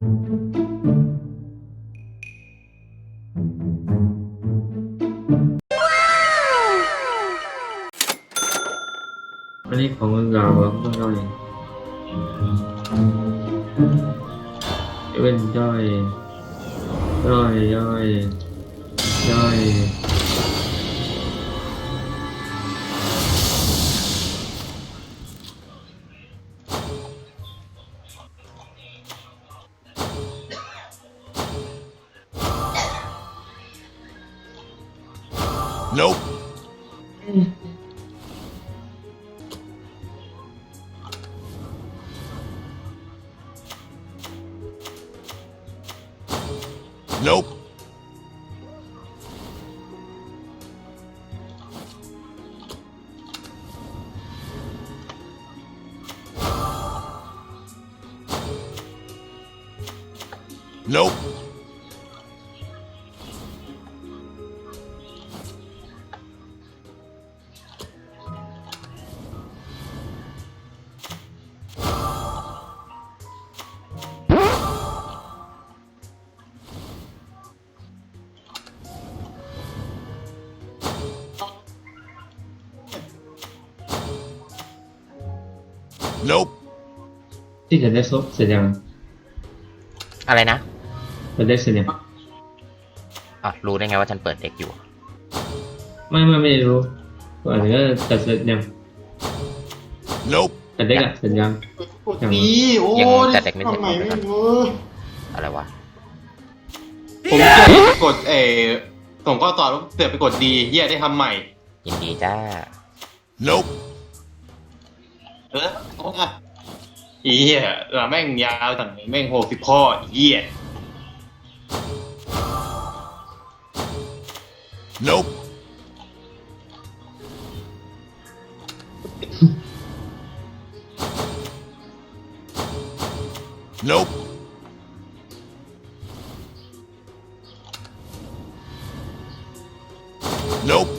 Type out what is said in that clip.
อันนี้ของเราเราต้องย่อยเป็นย่อยย่อยย่อยย่อย Nope. Nope. Nope. Nope. ที่ฉันได้ซบเสร็จยังอะไรนะฉันได้เสร็จยังอะรู้ได้ไงว่าฉันเปิดเด็กอยู่ ไม่ไม่ไม่รู้ก่อนถึงก็แต่เสร็จยัง Nope. แต่เด็กอะเสร็จยังกดนี้โอ้ยังจัดเด็กไม่เสร็จ ทำไมไม่รู้อะไรวะผมกดกดเออส่งข้อตอบแล้วเสือกไปกดดีเฮียได้ทำใหม่ ยินดีจ้า Nope. อีเหี้ยแม่งยาวสั่งแม่งหกสิบข้ออีเหี้ย Nope. นกนก